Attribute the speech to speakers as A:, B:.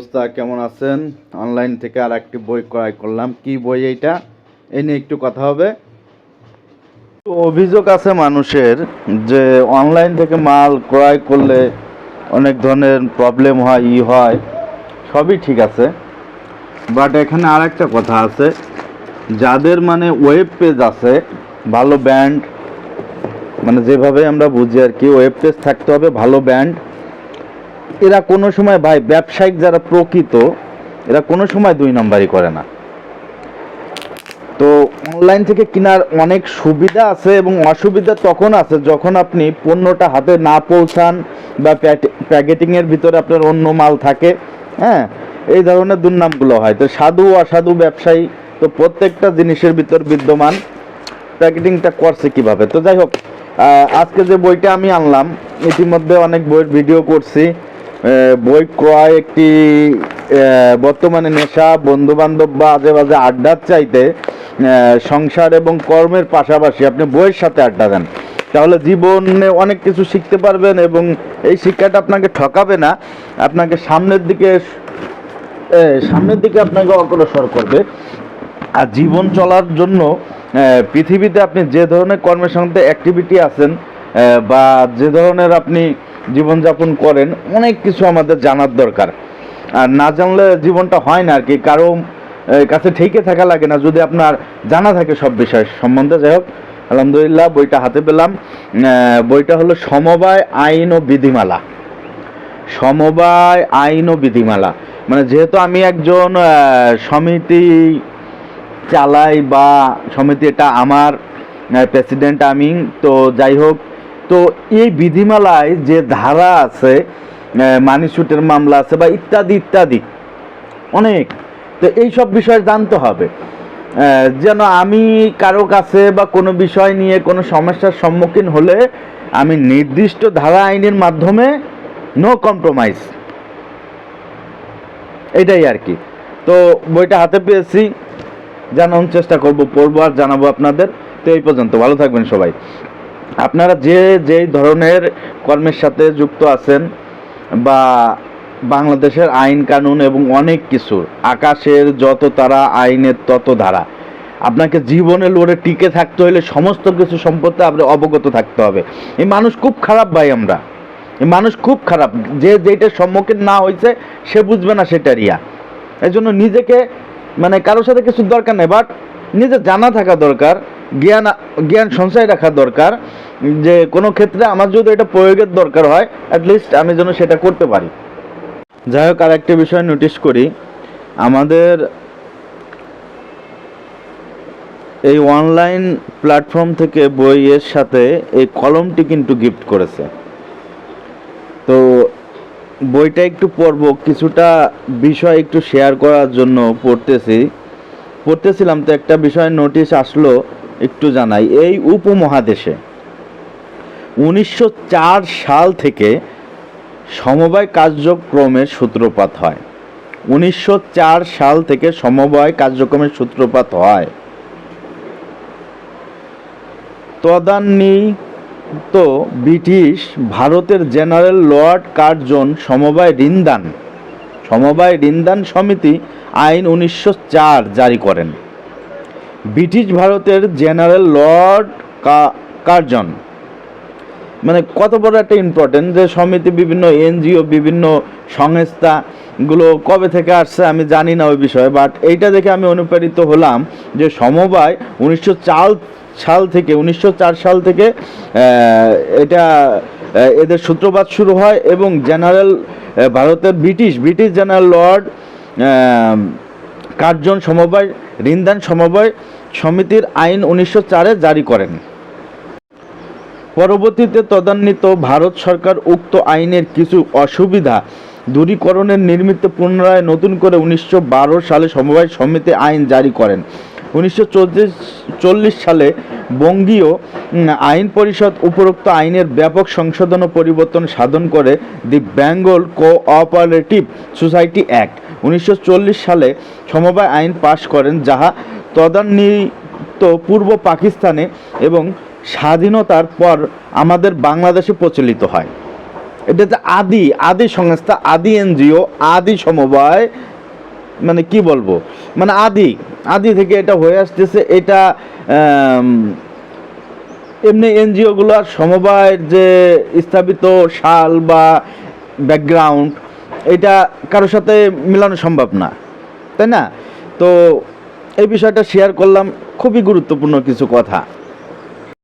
A: অবস্থা, কেমন আছেন? অনলাইন থেকে আর একটি বই ক্রয় করলাম। কি বই এইটা? এই নিয়ে একটু কথা হবে। অভিযোগ আছে মানুষের যে অনলাইন থেকে মাল ক্রয় করলে অনেক ধরনের প্রবলেম হয়, ই হয়, সবই ঠিক আছে। বাট এখানে আর একটা কথা আছে। যাদের মানে ওয়েব পেজ আছে, ভালো ব্যান্ড মানে যেভাবে আমরা বুঝি আর কি ওয়েব পেজ থাকতে হবে, ভালো ব্যান্ড এরা কোনো সময় ভাই ব্যবসায়িক যারা প্রকৃত, এরা কোনো সময় দুই নম্বরই করে না। তো অনলাইন থেকে কেনার অনেক সুবিধা আছে এবং অসুবিধা তখন আছে যখন আপনি পণ্যটা হাতে না পৌঁছান বা প্যাকেটিংয়ের ভিতরে আপনার অন্য মাল থাকে হ্যাঁ? এই ধরনের দুর্নামগুলো হয়। তো সাধু, অসাধু ব্যবসায়ী, তো প্রত্যেকটা জিনিসের ভিতর বিদ্যমান। প্যাকেটিংটা করছে কীভাবে? তো যাই হোক আজকে যে বইটা আমি আনলাম, ইতিমধ্যে অনেক বইয়ের ভিডিও করছি। বই ক্রয় একটি বর্তমানে নেশা বন্ধু বান্ধব বা আজে বাজে আড্ডার চাইতে সংসার এবং কর্মের পাশাপাশি আপনি বইয়ের সাথে আড্ডা দেন। তাহলে জীবনে অনেক কিছু শিখতে পারবেন এবং এই শিক্ষাটা আপনাকে ঠকাবে না। আপনাকে সামনের দিকে সামনের দিকে আপনাকে অগ্রসর করবে। আর জীবন চলার জন্য পৃথিবীতে আপনি যে ধরনের কর্মের সঙ্গে অ্যাক্টিভিটি আছেন বা যে ধরনের আপনি জীবনযাপন করেন, অনেক কিছু আমাদের জানার দরকার। আর না জানলে জীবনটা হয় না আর কি, কারও কাছে ঠেকে থাকা লাগে না। যদি আপনার জানা থাকে সব বিষয় সম্বন্ধে, যাই হোক, আলহামদুলিল্লাহ, বইটা হাতে পেলাম। বইটা হলো সমবায় আইন ও বিধিমালা। সমবায় আইন ও বিধিমালা। মানে যেহেতু আমি একজন সমিতি চালাই বা সমিতি এটা আমার প্রেসিডেন্ট আমি, তো যাই হোক তো এই বিধিমালায় যে ধারা আছে মানি শুটের মামলা আছে বা ইত্যাদি ইত্যাদি, অনেক। তো এই সব বিষয় জানতে হবে। যেন আমি কারও কাছে বা কোনো বিষয় নিয়ে কোনো সমস্যার সম্মুখীন হলে আমি নির্দিষ্ট ধারা আইনের মাধ্যমে নো কম্প্রোমাইজ এটাই আর কি। তো বইটা হাতে পেয়েছি, জানানোর চেষ্টা করব, পড়ব আর জানাব আপনাদের। তো এই পর্যন্ত, ভালো থাকবেন সবাই। আপনারা যে যেই ধরনের কর্মের সাথে যুক্ত আছেন বা বাংলাদেশের আইন কানুন এবং অনেক কিছু, আকাশের যত তারা আইনের তত ধারা, আপনাকে জীবনে লড়ে টিকে থাকতে হলে সমস্ত কিছু সম্পর্কে আপনি অবগত থাকতে হবে। এই মানুষ খুব খারাপ ভাই আমরা। এই মানুষ খুব খারাপ। যে যেটার সম্মুখীন না হয়েছে, সে বুঝবে না সেটা রিয়া। এই জন্য নিজেকে মানে কারোর সাথে কিছু দরকার নেই বাট নিজে জানা থাকা দরকার, জ্ঞান জ্ঞান সঞ্চয় রাখা দরকার, যে কোনো ক্ষেত্রে আমার যদি এটা প্রয়োগের দরকার হয় অ্যাটলিস্ট আমি যেন সেটা করতে পারি। যাই হোক আর একটা বিষয় নোটিশ করি। আমাদের এই অনলাইন প্ল্যাটফর্ম থেকে বইয়ের সাথে এই কলমটি কিন্তু গিফট করেছে। তো বইটা একটু পড়ব, কিছুটা বিষয় একটু শেয়ার করার জন্য পড়তেছি। পড়তেছিলাম তো একটা বিষয় নোটিশ আসলো, একটু জানাই। এই উপমহাদেশে উনিশশো চার সাল থেকে সমবায় কার্যক্রমের সূত্রপাত হয়। উনিশশো চার সাল থেকে সমবায় কার্যক্রমের সূত্রপাত হয়। তদান্বিত ব্রিটিশ ভারতের জেনারেল লর্ড কার্জন সমবায় ঋণদান সমবায় ঋণদান সমিতি আইন উনিশশো চার জারি করেন। ব্রিটিশ ভারতের জেনারেল লর্ড কার্জন। মানে কত বড় একটা ইম্পর্টেন্ট যে সমিতি বিভিন্ন এনজিও, বিভিন্ন সংস্থাগুলো কবে থেকে আসছে আমি জানি না ওই বিষয়ে বাট এইটা দেখে আমি অনুপ্রাণিত হলাম যে সমবায় উনিশশো সাল থেকে, উনিশশো চার সাল থেকে এটা এদের সূত্রপাত শুরু হয় এবং জেনারেল ভারতের British British general Lord Curzon সমবায় ঋণদান সমবায় সমিতির আইন উনিশশো চারে জারি করেন। পরবর্তীতে তদান্বিত ভারত সরকার উক্ত আইনের কিছু অসুবিধা দূরীকরণের নির্মিত পুনরায় নতুন করে উনিশশো বারো সালে সমবায় সমিতি আইন জারি করেন। উনিশশো চল্লিশ সালে বঙ্গীয় আইন পরিষদ উপরোক্ত আইনের ব্যাপক সংশোধন ও পরিবর্তন সাধন করে the Bengal cooperative society Act. উনিশশো চল্লিশ সালে সমবায় আইন পাশ করেন, যাহা তদান্বিত পূর্ব পাকিস্তানে এবং স্বাধীনতার পর আমাদের বাংলাদেশে প্রচলিত হয়। এটা আদি আদি সংস্থা, আদি এনজিও, আদি সমবায় মানে কি বলব? মানে আদি আদি থেকে এটা হয়ে আসতেছে, এটা এমনি এনজিওগুলোর সমবায়ের যে স্থাপিত শাল বা ব্যাকগ্রাউন্ড এটা কারোর সাথে মেলানো সম্ভব না, তাই না? তো এই বিষয়টা শেয়ার করলাম, খুবই গুরুত্বপূর্ণ কিছু কথা।